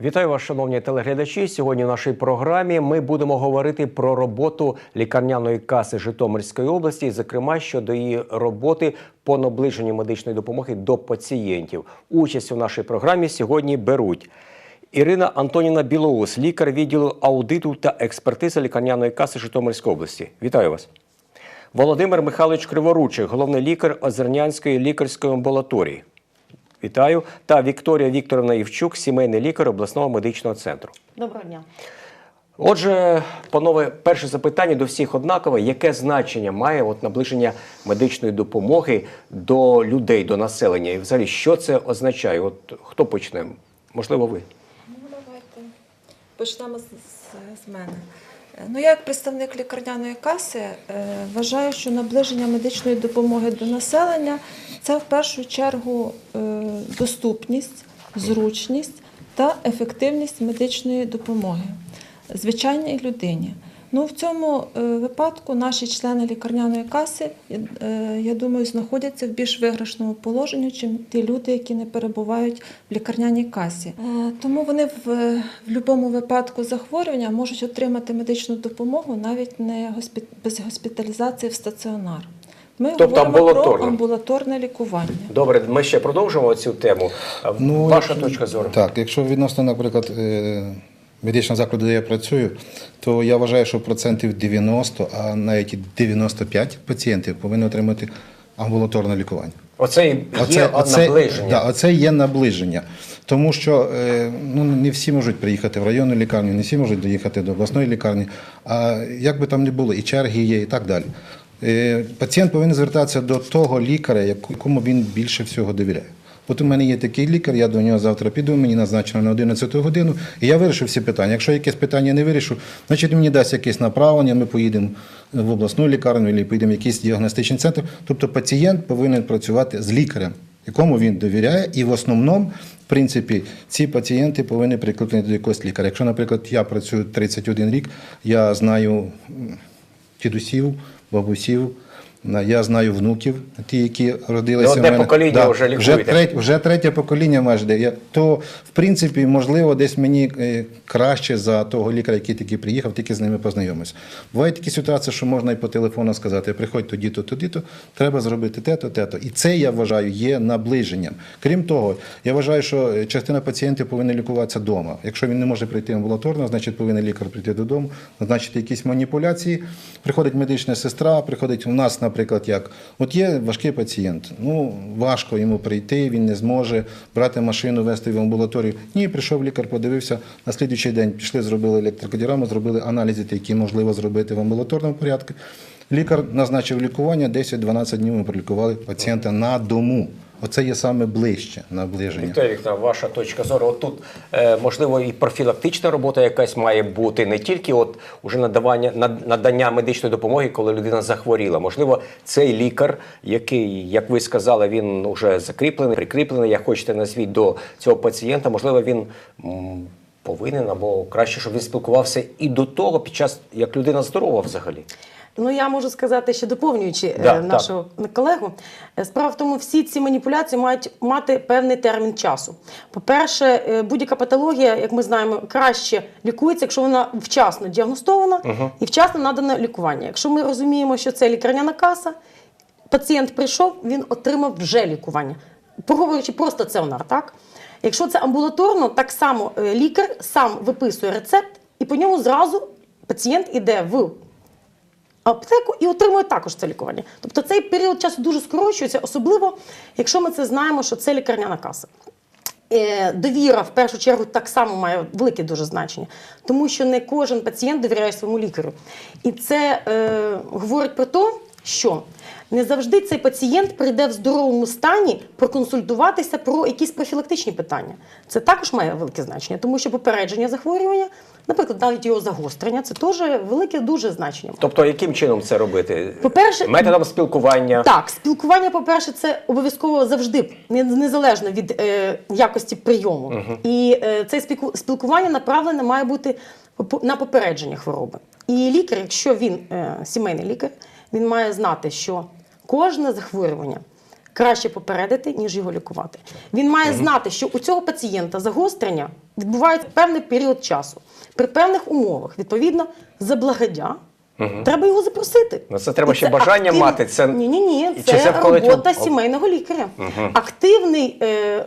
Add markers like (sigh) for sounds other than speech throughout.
Вітаю вас, шановні телеглядачі. Сьогодні в нашій програмі ми будемо говорити про роботу лікарняної каси Житомирської області, зокрема щодо її роботи по наближенню медичної допомоги до пацієнтів. Участь у нашій програмі сьогодні беруть Ірина Антоніна Білоус, лікар відділу аудиту та експертизи лікарняної каси Житомирської області. Вітаю вас. Володимир Михайлович Криворучик, головний лікар Озернянської лікарської амбулаторії. Вітаю. Та Вікторія Вікторовна Євчук, сімейний лікар обласного медичного центру. Доброго дня. Отже, панове, перше запитання до всіх однакове: яке значення має от наближення медичної допомоги до людей, до населення? І взагалі, що це означає? От хто почне? Можливо, ви. Ну, давайте почнемо з, з, з мене. Ну, я як представник лікарняної каси е, вважаю, що наближення медичної допомоги до населення це в першу чергу е, доступність, зручність та ефективність медичної допомоги звичайній людині. Ну, в цьому е, випадку наші члени лікарняної каси, е, я думаю, знаходяться в більш виграшному положенні, чим ті люди, які не перебувають в лікарняній касі. Е, Тому вони в, в будь-якому випадку захворювання можуть отримати медичну допомогу навіть не госпі- без госпіталізації в стаціонар. Ми Тобто говоримо амбулаторно. про амбулаторне лікування. Добре, ми ще продовжимо цю тему. А Ваша точка зору. Так, якщо відносно, наприклад, е, медичного закладу, де я працюю, то я вважаю, що процентів 90, а навіть 95 пацієнтів повинні отримати амбулаторне лікування. Оце і є наближення. Да, оце є наближення. Тому що е, ну, не всі можуть приїхати в районну лікарню, не всі можуть доїхати до обласної лікарні. А як би там не було, і черги є, і так далі. Е, Пацієнт повинен звертатися до того лікаря, якому він більше всього довіряє. От у мене є такий лікар, я до нього завтра піду, мені назначено на 11 годину, і я вирішу всі питання. Якщо якесь питання не вирішу, значить мені дасть якесь направлення, ми поїдемо в обласну лікарню, або поїдемо в якийсь діагностичний центр. Тобто пацієнт повинен працювати з лікарем, якому він довіряє, і в основному, в принципі, ці пацієнти повинні прикріплені до якогось лікаря. Якщо, наприклад, я працюю 31 рік, я знаю дідусів, бабусів. Я знаю внуків, ті, які родилися. Ну, одне в мене. покоління вже вже, лікуєте. третє, вже третє покоління майже. де я. То, в принципі, можливо, десь мені е, краще за того лікаря, який тільки приїхав, тільки з ними познайомився. Бувають такі ситуації, що можна і по телефону сказати, приходь тоді-то, тоді-то, треба зробити те-то, те-то. І це, я вважаю, є наближенням. Крім того, я вважаю, що е, частина пацієнтів повинна лікуватися вдома. Якщо він не може прийти амбулаторно, значить повинен лікар прийти додому, назначити якісь маніпуляції. Приходить медична сестра, приходить у нас, наприклад, як от є важкий пацієнт. Ну важко йому прийти, він не зможе брати машину, вести в амбулаторію. Ні, прийшов лікар, подивився. На слідуючий день пішли, зробили електрокодіраму, зробили аналізи, які можливо зробити в амбулаторному порядку. Лікар назначив лікування, 10-12 днів ми пролікували пацієнта на дому. Оце є саме ближче наближення. Вікторія ваша точка зору. От тут е, можливо і профілактична робота якась має бути, не тільки от уже надавання надання медичної допомоги, коли людина захворіла. Можливо, цей лікар, який, як ви сказали, він вже закріплений, прикріплений, як хочете назвіть до цього пацієнта, можливо, він. Повинен або краще, щоб він спілкувався і до того, під час як людина здорова взагалі. Ну я можу сказати, ще доповнюючи е, Да, нашого колегу. Е, Справа в тому, всі ці маніпуляції мають мати певний термін часу. По-перше, е, будь-яка патологія, як ми знаємо, краще лікується, якщо вона вчасно діагностована і вчасно надано лікування. Якщо ми розуміємо, що це лікарняна каса, пацієнт прийшов, він отримав вже лікування. Проговорюючи про стаціонар, так? Якщо це амбулаторно, так само лікар сам виписує рецепт, і по ньому зразу пацієнт іде в аптеку і отримує також це лікування. Тобто цей період часу дуже скорочується, особливо якщо ми це знаємо, що це лікарняна каса. Е, Довіра в першу чергу так само має велике дуже значення, тому що не кожен пацієнт довіряє своєму лікарю. І це е, говорить про те, що не завжди цей пацієнт прийде в здоровому стані проконсультуватися про якісь профілактичні питання. Це також має велике значення, тому що попередження захворювання, наприклад, навіть його загострення, це теж велике дуже значення. Тобто, яким чином це робити? По-перше, методом спілкування. Так, спілкування, по-перше, це обов'язково завжди незалежно від е, якості прийому. І е, це спілку- спілкування направлене має бути на попередження хвороби. І лікар, якщо він е, сімейний лікар, він має знати, що кожне захворювання краще попередити, ніж його лікувати. Він має знати, що у цього пацієнта загострення відбувається певний період часу, при певних умовах, відповідно, заблагодя. Треба його запросити. Ну, це треба І ще бажання мати, це- ні, ні, ні. Це, це входить робота сімейного лікаря. Активний, е,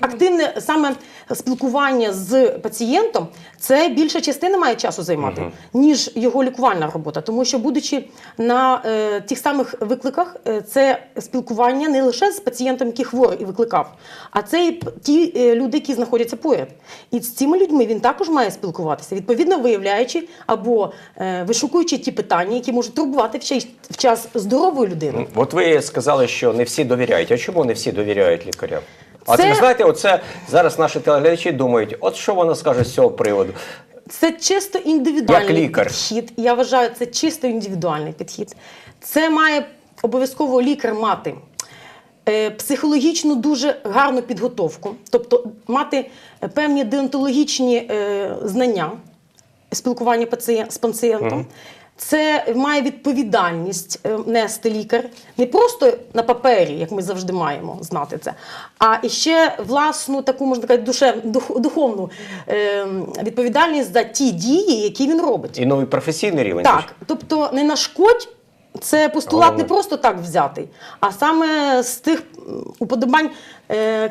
активне саме спілкування з пацієнтом це більша частина має часу займати, ніж його лікувальна робота. Тому що, будучи на е, тих самих викликах, е, це спілкування не лише з пацієнтом, який хворий і викликав, а це і ті е, люди, які знаходяться поряд. І з цими людьми він також має спілкуватися, відповідно виявляючи або е, вишукуючи ті питання, які можуть турбувати в час, в час здорової людини. От ви сказали, що не всі довіряють. А чому не всі довіряють лікарям? А Це- це... ви знаєте, оце зараз наші телеглядачі думають, от що вона скаже з цього приводу. Це чисто індивідуальний Як лікар. підхід. Я вважаю, це чисто індивідуальний підхід. Це має обов'язково лікар мати е, психологічну дуже гарну підготовку, тобто мати певні деонтологічні е, знання спілкування з пацієнтом. Це має відповідальність е, нести лікар не просто на папері, як ми завжди маємо знати це, а ще власну таку можна сказати, душев, дух, духовну е, відповідальність за ті дії, які він робить. І новий професійний рівень. Так, тобто не нашкодь. Це постулат Головне. не просто так взятий, а саме з тих уподобань,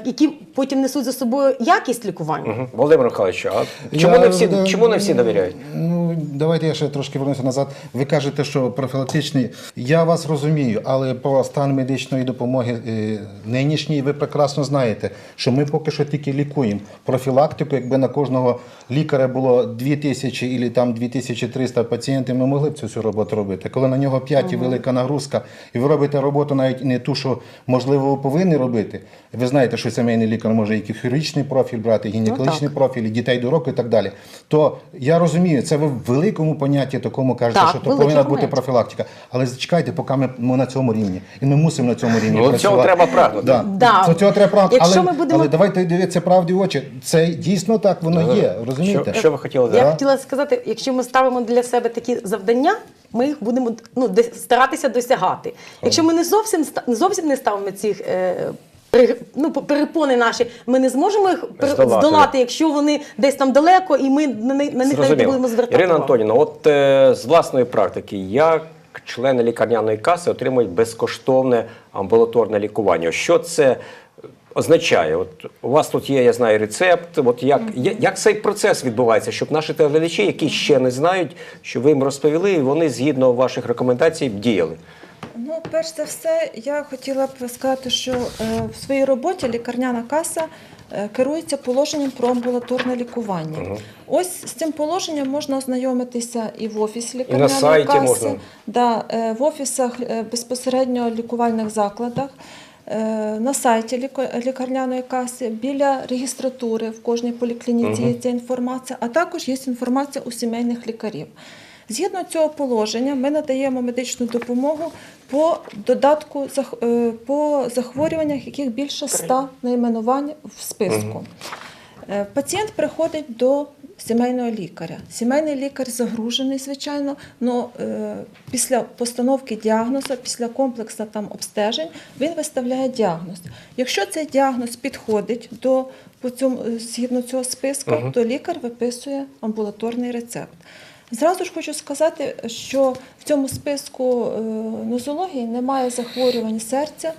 які потім несуть за собою якість лікування. Мгм. Володимир Михайлович, а чому, Я, не всі, чому не всі довіряють? Ну, давайте я ще трошки вернуся назад. Ви кажете, що профілактичний. Я вас розумію, але по стану медичної допомоги е, нинішній ви прекрасно знаєте, що ми поки що тільки лікуємо. Профілактику, якби на кожного лікаря було 2000 або там 2300 пацієнтів, ми могли б цю всю роботу робити. Коли на нього 5 і велика нагрузка, і ви робите роботу навіть не ту, що можливо ви повинні робити. Ви знаєте, що сімейний лікар може і хірургічний профіль брати, і гінекологічний профіль, і дітей до року і так далі. То я розумію, це ви в великому понятті такому кажете, Так, що то повинна бути момент. профілактика. Але зачекайте, поки ми, ми на цьому рівні. І ми мусимо на цьому рівні. Ну, цього треба прагнути. Да. Да. Цього треба прагнути. Якщо але, ми будемо- але давайте дивитися правді в очі. Це дійсно так воно є. Розумієте? Що, що ви хотіли Я додати? хотіла сказати, якщо ми ставимо для себе такі завдання, ми їх будемо ну, де- старатися досягати. Якщо ми не зовсім не зовсім не ставимо цих е, ну, по- перепони наші, ми не зможемо їх Здолати, здолати, якщо вони десь там далеко, і ми на, них- на них навіть не будемо звертати. Ірина увагу. От е, з власної практики, як члени лікарняної каси отримують безкоштовне амбулаторне лікування? Що це означає? От у вас тут є, я знаю, рецепт. От як, як цей процес відбувається, щоб наші телеглядачі, які ще не знають, що ви їм розповіли, і вони згідно ваших рекомендацій діяли? Ну, перш за все, я хотіла б сказати, що е, в своїй роботі лікарняна каса е, керується положенням про амбулаторне лікування. Ось з цим положенням можна ознайомитися і в офісі лікарняної сайті каси, можна. Да, е, в офісах безпосередньо лікувальних закладах. На сайті лікарняної каси біля регістратури в кожній поліклініці є ця інформація, а також є інформація у сімейних лікарів. Згідно цього положення, ми надаємо медичну допомогу по додатку е, по захворюваннях, яких більше 100 найменувань в списку. Е, Пацієнт приходить до сімейного лікаря. Сімейний лікар загружений, звичайно, але після постановки діагнозу, після комплексу там обстежень, він виставляє діагноз. Якщо цей діагноз підходить до по цьому, е, згідно цього списку, то лікар виписує амбулаторний рецепт. Зразу ж хочу сказати, що в цьому списку е, нозології немає захворювань серця,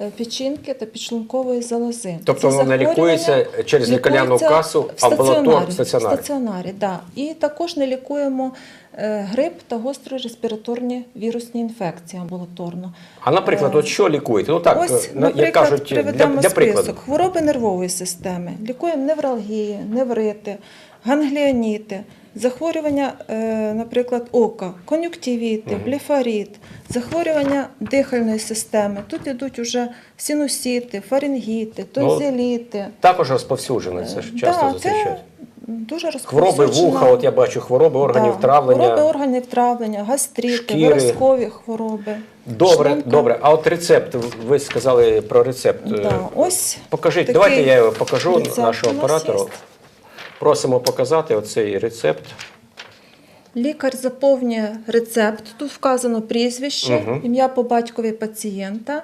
е, печінки та підшлункової залози. Тобто Ці воно не лікується через лікарняну касу, в в стаціонарі. В стаціонарі, да. І також не лікуємо е, грип та гострі респіраторні вірусні інфекції амбулаторно. А наприклад, от що лікуєте? Ну так, Ось, як кажуть, для, приведемо для прикладу. список. Хвороби нервової системи, лікуємо невралгії, неврити, гангліоніти, захворювання, е, наприклад, ока, кон'юктивіти, блефарит, захворювання дихальної системи. Тут йдуть уже синусіти, фарингіти, Ну, тонзиліти. Також розповсюджено, це ж часто Да, зустрічається. це дуже Хвороби вуха, от я бачу, хвороби органів Да, травлення. Хвороби органів травлення, гастрити, шкіри. виразкові хвороби. Добре, шлунка. добре. А от рецепт, ви сказали про рецепт. Е, Да, ось Покажіть, давайте я його покажу нашого оператору. є. Просимо показати оцей рецепт. Лікар заповнює рецепт. Тут вказано прізвище, ім'я по батькові пацієнта,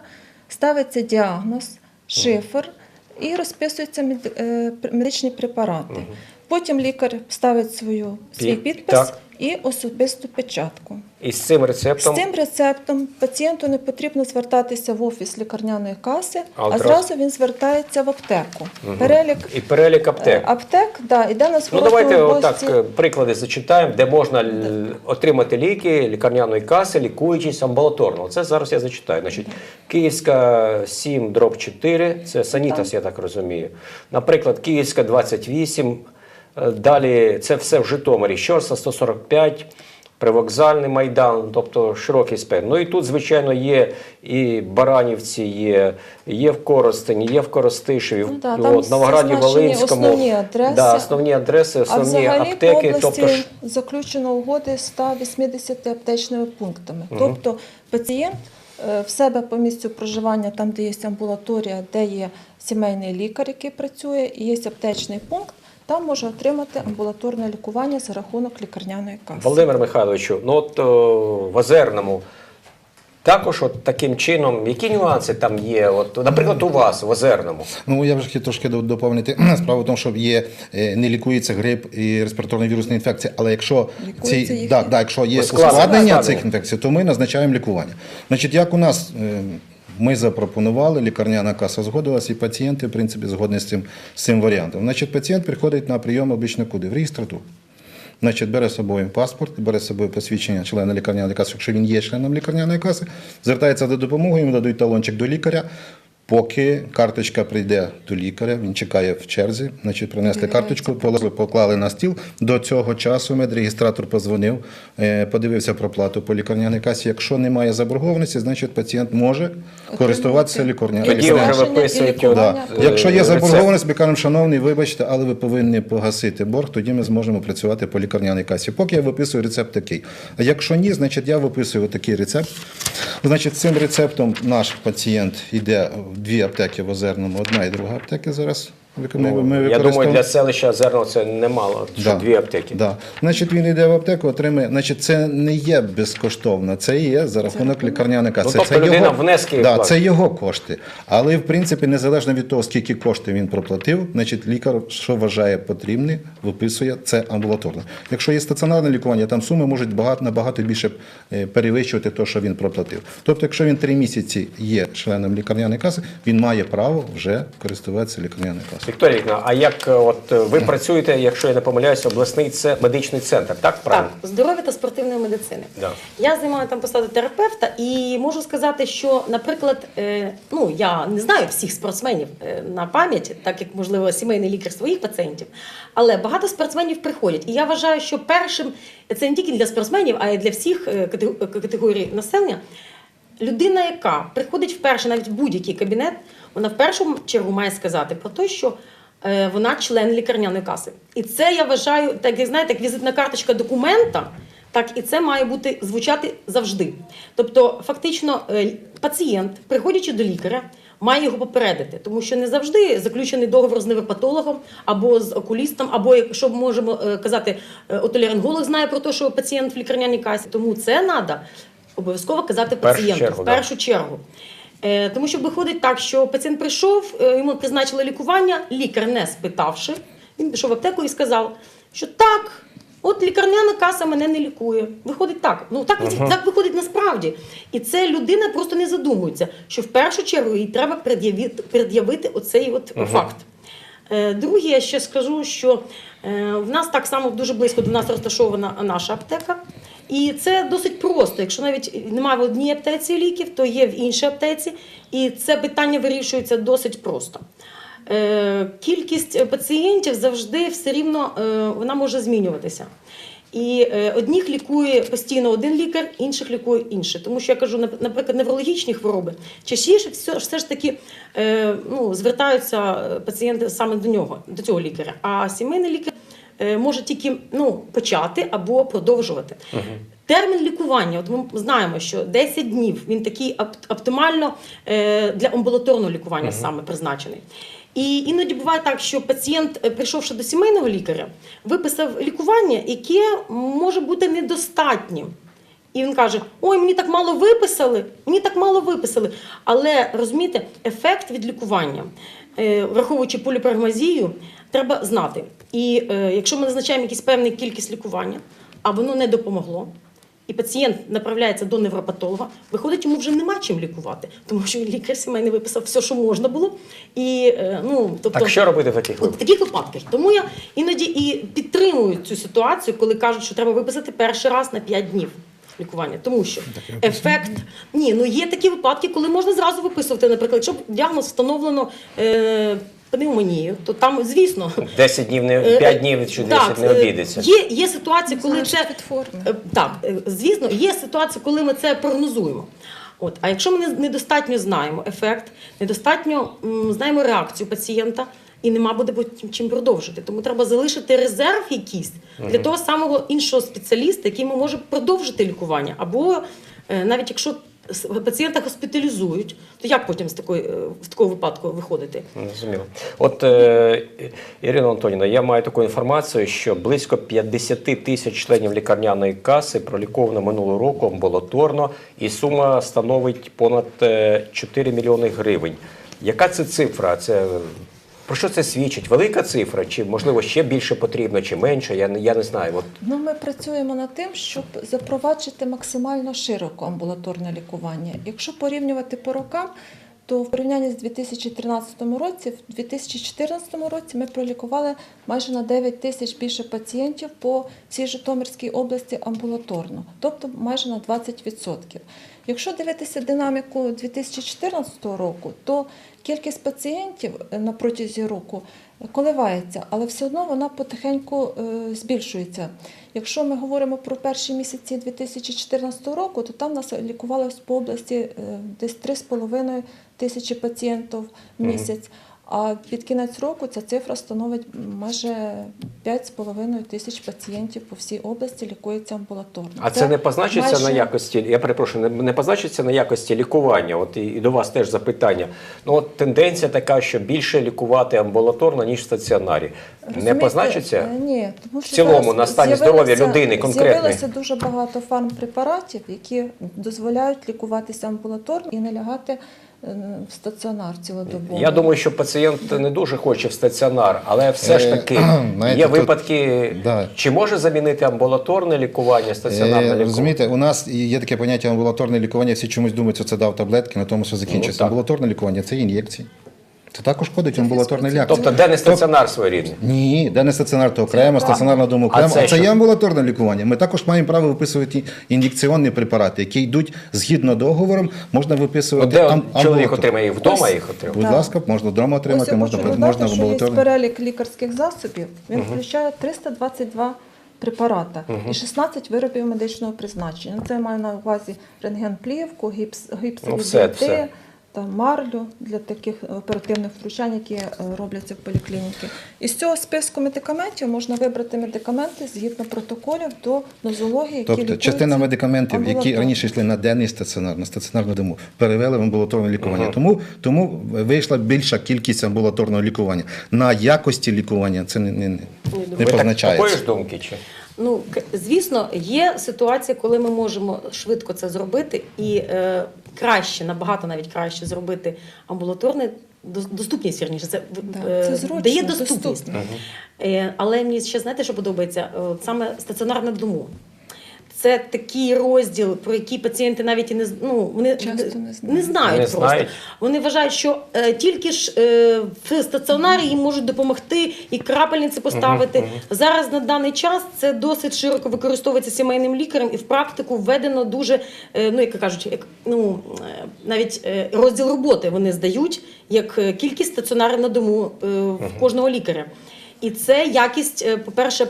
ставиться діагноз, шифр і розписуються е, медичні препарати. Потім лікар ставить свою, свій підпис так. І особисту печатку. І з цим рецептом З цим рецептом пацієнту не потрібно звертатися в офіс лікарняної каси, А а, зразу він звертається в аптеку. Перелік і перелік аптек. е, аптек да, іде на Ну давайте отак е, приклади зачитаємо, де можна л- отримати ліки лікарняної каси, лікуючись амбулаторно. Це зараз я зачитаю. Значить, Київська 7 дроб 4, це Санітас, я так розумію. Наприклад, Київська 28, е, далі це все в Житомирі, Щорса 145. Привокзальний майдан, тобто широкий спектр. Ну і тут, звичайно, є і Баранівці, є, є в Коростені, є в Коростишеві, Ну да, в Новограді Волинському. основні адреси. Да, основні адреси, основні взагалі аптеки. по Тобто ж заключено угоди 180 аптечними пунктами. Тобто пацієнт е, в себе по місцю проживання, там, де є амбулаторія, де є сімейний лікар, який працює, і є аптечний пункт, там може отримати амбулаторне лікування за рахунок лікарняної каси. Володимир Михайловичу, ну от о, в Озерному також от таким чином, які нюанси там є? От, наприклад, у вас в Озерному. Ну я вже хотів трошки доповнити. (clears throat) Справа в тому, що є е, не лікується грип і респіраторна вірусна інфекція, але якщо Лікується ці їх- да, да, якщо є Ускладнення. цих інфекцій, то ми назначаємо лікування. Значить, як у нас е, ми запропонували, лікарняна каса згодилась, і пацієнти, в принципі, згодні з цим, з цим варіантом. Значить, пацієнт приходить на прийом обично куди? В реєстратуру. Значить, бере з собою паспорт, бере з собою посвідчення члена лікарняної каси, якщо він є членом лікарняної каси, звертається до допомоги, йому дадуть талончик до лікаря. Поки карточка прийде до лікаря, він чекає в черзі, значить, принесли карточку, положили, поклали на стіл. До цього часу медреєстратор позвонив, е, подивився про плату по лікарняній касі. Якщо немає заборгованості, значить пацієнт може користуватися лікарняною Тоді вже Обстеження і виписують Да. Якщо є заборгованість, ми кажемо, шановний, вибачте, але ви повинні погасити борг, тоді ми зможемо працювати по лікарняній касі. Поки я виписую рецепт такий. А якщо ні, значить я виписую такий рецепт. Значить, цим рецептом наш пацієнт йде в дві аптеки в Озерному, одна і друга аптеки зараз. Ми- ми Ну, я думаю, для селища Озерного це немало, що дві аптеки. Да. Значить, він йде в аптеку, отримує. Значить, це не є безкоштовно, це є за рахунок лікарняної каси. Ну, тобто це людина внески да, це його кошти. Але в принципі, незалежно від того, скільки коштів він проплатив, значить, лікар, що вважає потрібним, виписує це амбулаторно. Якщо є стаціонарне лікування, там суми можуть багато набагато більше е, перевищувати те, що він проплатив. Тобто, якщо він три місяці є членом лікарняної каси, він має право вже користуватися лікарняною касою. Вікторія Вікторівна, а як е, от е, ви працюєте, якщо я не помиляюся, обласний це медичний центр, так? Правильно? Так, здоров'я та спортивної медицини. Да. Я займаю там посаду терапевта і можу сказати, що, наприклад, е, ну я не знаю всіх спортсменів е, на пам'ять, так як можливо сімейний лікар своїх пацієнтів, але багато спортсменів приходять. І я вважаю, що першим це не тільки для спортсменів, а й для всіх е, категорій населення. Людина, яка приходить вперше навіть в будь-який кабінет, вона в першу чергу має сказати про те, що е, вона член лікарняної каси. І це я вважаю, так як знаєте, як візитна карточка документа, так і це має бути звучати завжди. Тобто, фактично, е, пацієнт, приходячи до лікаря, має його попередити, тому що не завжди заключений договор з невропатологом або з окулістом, або якщо можемо е, казати, отолеринголог знає про те, що пацієнт в лікарняній касі. Тому це треба обов'язково казати В першу пацієнту чергу, в да. першу чергу. Е, тому що виходить так, що пацієнт прийшов, е, йому призначили лікування, лікар не спитавши, він пішов в аптеку і сказав, що так, от лікарняна каса мене не лікує. Виходить так. Ну так, так виходить насправді. І це людина просто не задумується, що в першу чергу їй треба пред'явити, пред'явити оцей от факт. Е, Друге, я ще скажу, що е, в нас так само дуже близько до нас розташована наша аптека. І це досить просто. Якщо навіть немає в одній аптеці ліків, то є в іншій аптеці. І це питання вирішується досить просто. Е, Кількість пацієнтів завжди все рівно е, вона може змінюватися. І е, одних лікує постійно один лікар, інших лікує інший. Тому що я кажу, нап- наприклад, неврологічні хвороби частіше все, ж таки е, ну, звертаються е, пацієнти саме до нього, до цього лікаря. А сімейний лікар е, може тільки ну, почати або продовжувати. Термін лікування, от ми знаємо, що 10 днів він такий оптимально е, для амбулаторного лікування саме призначений. І іноді буває так, що пацієнт, е, прийшовши до сімейного лікаря, виписав лікування, яке може бути недостатнім. і він каже: Ой, мені так мало виписали, мені так мало виписали. Але розумієте, ефект від лікування, е, враховуючи поліпрагмазію, треба знати. І е, якщо ми назначаємо якусь певну кількість лікування, а воно не допомогло. І пацієнт направляється до невропатолога, виходить, йому вже нема чим лікувати, тому що лікар сімейний виписав все, що можна було. І, е, ну, тобто, Так що робити в таких От в випадках? таких випадках. Тому я іноді і підтримую цю ситуацію, коли кажуть, що треба виписати перший раз на 5 днів лікування. Тому що ефект. Ні, ну є такі випадки, коли можна зразу виписувати. Наприклад, якщо діагноз встановлено. Е- Пневмонію, то там, звісно, 10 днів не е, 5 днів чи 10 так, не е, обійдеться. Є, є ситуації, коли це. Е, Так, е, звісно, є ситуації, коли ми це прогнозуємо. От, а якщо ми не- недостатньо знаємо ефект, недостатньо м, знаємо реакцію пацієнта, і нема буде потім чим продовжити. Тому треба залишити резерв якийсь для того самого іншого спеціаліста, який ми може продовжити лікування. Або е, навіть якщо пацієнта госпіталізують, то як потім з такої, е, в такого випадку виходити? Зрозуміло. От е, Ірина Антоніна, я маю таку інформацію, що близько 50 тисяч членів лікарняної каси проліковано минулого року амбулаторно, і сума становить понад е, 4 мільйони гривень. Яка це цифра? Це про що це свідчить? Велика цифра? Чи можливо ще більше потрібно, чи менше? Я не я не знаю. От Ну, ми працюємо над тим, щоб запроваджити максимально широко амбулаторне лікування. Якщо порівнювати по рокам, то в порівнянні з 2013 році, в 2014 році ми пролікували майже на 9 тисяч більше пацієнтів по всій Житомирській області амбулаторно, тобто майже на 20%. Якщо дивитися динаміку 2014 року, то кількість пацієнтів е, на протязі року коливається, але все одно вона потихеньку е, збільшується. Якщо ми говоримо про перші місяці 2014 року, то там нас лікувалось по області е, десь 3,5 тисячі пацієнтів в місяць. А під кінець року ця цифра становить майже 5,5 тисяч пацієнтів по всій області лікується амбулаторно. а це, не позначиться майже- на якості. Я перепрошую, не, позначиться на якості лікування. От і, і до вас теж запитання. Ну от тенденція така, що більше лікувати амбулаторно ніж в стаціонарі. Не позначиться? е, Ні, тому що В цілому, на стані здоров'я людини конкретної? З'явилося дуже багато фармпрепаратів, які дозволяють лікуватися амбулаторно і не лягати в стаціонар цілодобово. Я думаю, що пацієнт не дуже хоче в стаціонар, але все ж Е, таки (clears throat) знаєте, є тут- випадки, Да. чи може замінити амбулаторне лікування, стаціонарне Е, лікування? Розумієте, у нас є таке поняття амбулаторне лікування. Всі чомусь думають, що це дав таблетки, на тому що закінчиться. так. амбулаторне лікування це ін'єкції. Це також входить амбулаторний ляк. Тобто, де не стаціонар своєрідний? Ні, де не стаціонар, то окремо, стаціонар на дому А окремо. це А це, є амбулаторне лікування. Ми також маємо право виписувати ін'єкційні препарати, які йдуть згідно договором, можна виписувати де ам- чоловік отримає їх вдома Ось. їх отримає? Будь Так. ласка, можна вдома отримати, Ось можна, хочу можна додати, що є перелік лікарських засобів. Він включає 322 препарата і 16 виробів медичного призначення. Ну, Це я маю на увазі рентгенплівку, гіпс, гіпсові Ну, все, все. Та марлю для таких оперативних втручань, які е, робляться в поліклініки. Із цього списку медикаментів можна вибрати медикаменти згідно протоколів до нозології, які Тобто частина медикаментів, які раніше йшли на денний стаціонар, на стаціонарну дому, перевели в амбулаторне лікування. Тому, тому вийшла більша кількість амбулаторного лікування. На якості лікування це не, не, не, не Ви так, такої ж думки? Чи? Ну, звісно, є ситуація, коли ми можемо швидко це зробити, і е, краще, набагато навіть краще зробити амбулаторне доступність, вірніше, це, в- Да, е, це зручно, дає доступність. доступно. Е, але мені ще знаєте, що подобається? Саме стаціонарне дому. Це такий розділ, про який пацієнти навіть і не ну, вони Часто не знають. не знають Не просто. знають. Вони вважають, що е, тільки ж е, в стаціонарі їм можуть допомогти і крапельниці поставити. Зараз на даний час це досить широко використовується сімейним лікарем, і в практику введено дуже, е, ну як кажуть, як ну е, навіть е, розділ роботи вони здають як е, кількість стаціонарів на дому е, в кожного лікаря. І це якість, е, по-перше,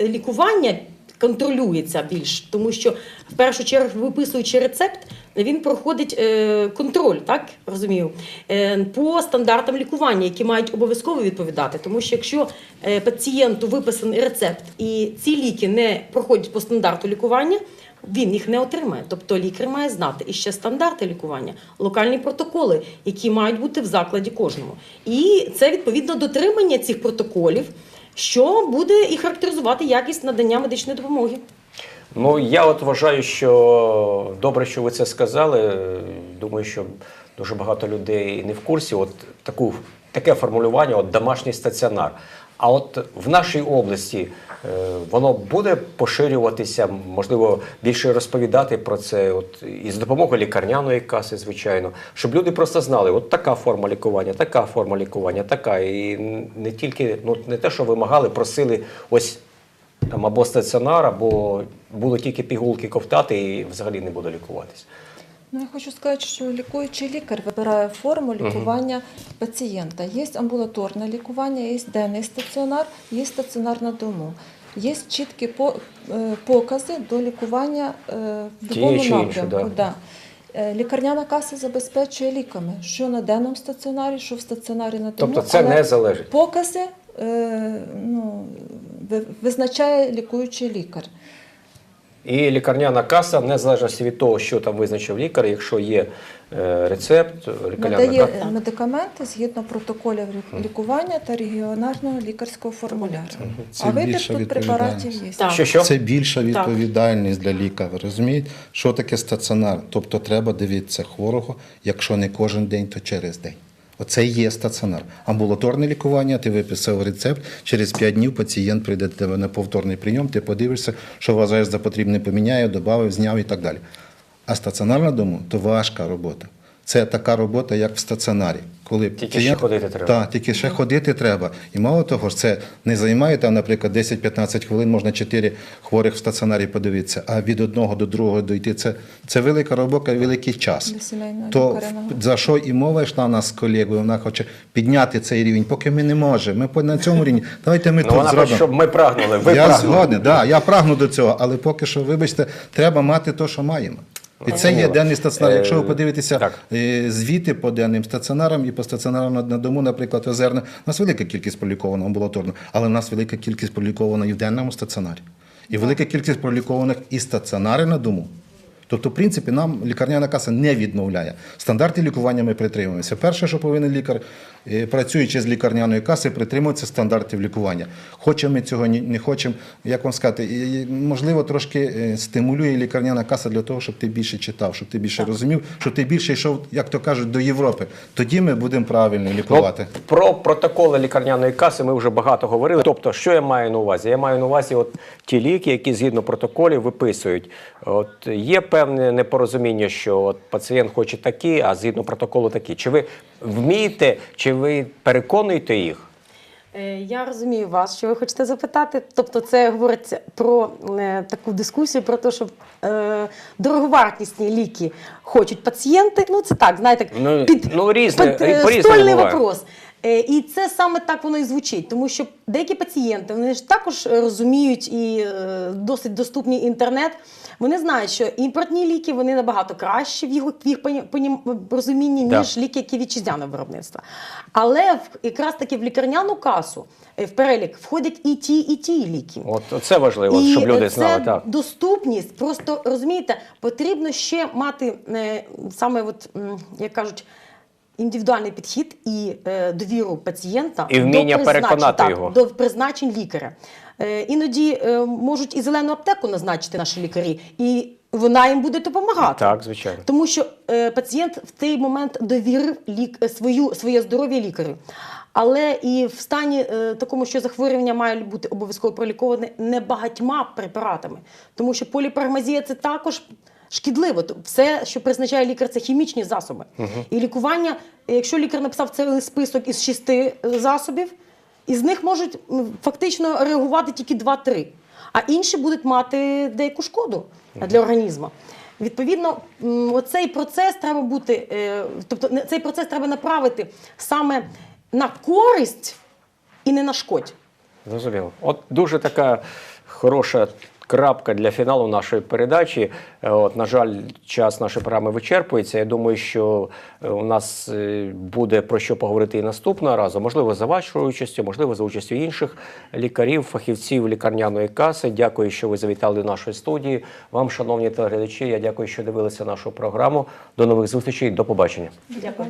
лікування контролюється більш, тому що в першу чергу, виписуючи рецепт, він проходить е, контроль, так розумію, е, по стандартам лікування, які мають обов'язково відповідати. Тому що якщо е, пацієнту виписаний рецепт і ці ліки не проходять по стандарту лікування. Він їх не отримає. Тобто лікар має знати і ще стандарти лікування, локальні протоколи, які мають бути в закладі кожному. І це відповідно дотримання цих протоколів, що буде і характеризувати якість надання медичної допомоги. Ну, я от вважаю, що добре, що ви це сказали. Думаю, що дуже багато людей не в курсі. От таку, таке формулювання, от домашній стаціонар. А от в нашій області воно буде поширюватися, можливо, більше розповідати про це, от і з допомогою лікарняної каси, звичайно, щоб люди просто знали, от така форма лікування, така форма лікування, така. І не тільки ну не те, що вимагали, просили ось там або стаціонар, або буду тільки пігулки ковтати і взагалі не буду лікуватись. Ну, я хочу сказати, що лікуючий лікар вибирає форму лікування пацієнта. Є амбулаторне лікування, є денний стаціонар, є стаціонар на дому. Є чіткі е, покази до лікування е, в іншої, напрямку. да. Е, Лікарняна каса забезпечує ліками, що на денному стаціонарі, що в стаціонарі на дому. Тобто це але не залежить. Покази ну, визначає лікуючий лікар. І лікарняна каса, в незалежності від того, що там визначив лікар, якщо є е, рецепт, лікарняна Надає каса. медикаменти згідно протоколів лікування та регіонального лікарського формуляру. Це а вибір тут препаратів є. Так. Що що? Це більша відповідальність для лікаря. Розумієте, що таке стаціонар? Тобто треба дивитися хворого, якщо не кожен день, то через день. Оце є стаціонар. Амбулаторне лікування, ти виписав рецепт, через 5 днів пацієнт прийде до тебе на повторний прийом, ти подивишся, що вважаєш за потрібне, поміняє, додав, зняв і так далі. А стаціонар на дому то важка робота. Це така робота, як в стаціонарі. Коли Тільки ще ходити треба. Так, тільки ще ходити треба. І мало того ж, це не займає там, наприклад, 10-15 хвилин, можна 4 хворих в стаціонарі подивитися, а від одного до другого дойти. Це, це велика робота і великий час. То за що і мова йшла нас з колегою, вона хоче підняти цей рівень, поки ми не можемо. Ми по- на цьому рівні. Давайте ми Ну тут зробимо. щоб ми прагнули. Ви я прагнули. згоден, да, я прагну до цього, але поки що, вибачте, треба мати те, що маємо. І це є денний стаціонар. Якщо ви Е, подивитеся так. е, звіти по денним стаціонарам і по стаціонарам на, дому, наприклад, озерне, у нас велика кількість проліковано амбулаторно, але у нас велика кількість проліковано і в денному стаціонарі. І велика кількість пролікованих і стаціонари на дому. Тобто, в принципі, нам лікарняна каса не відмовляє. Стандарти лікування ми притримуємося. Перше, що повинен лікар, працюючи з лікарняною касою, притримуватися стандартів лікування. Хочемо ми цього, не хочемо. Як вам сказати, можливо, трошки е, стимулює лікарняна каса для того, щоб ти більше читав, щоб ти більше розумів, щоб ти більше йшов, як то кажуть, до Європи. Тоді ми будемо правильно лікувати. Ну, про протоколи лікарняної каси ми вже багато говорили. Тобто, що я маю на увазі? Я маю на увазі от ті ліки, які згідно протоколів виписують. От є певне непорозуміння, що от пацієнт хоче такі, а згідно протоколу такі. Чи ви вмієте, чи ви переконуєте їх? Е, Я розумію вас, що ви хочете запитати. Тобто, це говориться про е, таку дискусію про те, що е, дороговартісні ліки хочуть пацієнти. Ну це так, знаєте, Ну, ну, різне, під, під стольний вопрос. Е, І це саме так воно і звучить, тому що деякі пацієнти вони ж також розуміють і е, досить доступний інтернет. Вони знають, що імпортні ліки вони набагато кращі в їх, в їх розумінні, ніж ліки, які вітчизняного виробництва. Але в, якраз таки в лікарняну касу е, в перелік входять і ті, і ті ліки. От це важливо, і щоб люди це знали. Так. доступність. Просто розумієте, потрібно ще мати саме, от, як кажуть, індивідуальний підхід і е, довіру пацієнта І вміння до призначень, переконати так, його. до призначень лікаря. Е, іноді е, можуть і зелену аптеку назначити наші лікарі, і вона їм буде допомагати. Так, звичайно. Тому що е, пацієнт в той момент довірив лік, е, свою, своє здоров'я лікарю. Але і в стані е, такому, що захворювання має бути обов'язково проліковане не багатьма препаратами. Тому що поліпрагмазія це також шкідливо. Все, що призначає лікар, це хімічні засоби. І лікування, якщо лікар написав цілий список із шести е, засобів, із них можуть фактично реагувати тільки 2-3, а інші будуть мати деяку шкоду для організму. Відповідно, м, оцей процес треба бути, е, тобто цей процес треба направити саме на користь і не на шкодь. Зрозуміло. От дуже така хороша крапка для фіналу нашої передачі. Е, От, на жаль, час нашої програми вичерпується. Я думаю, що е, у нас е, буде про що поговорити і наступного разу. Можливо, за вашою участю, можливо, за участю інших лікарів, фахівців лікарняної каси. Дякую, що ви завітали до нашої студії. Вам, шановні телеглядачі, я дякую, що дивилися нашу програму. До нових зустрічей. До побачення. Дякую.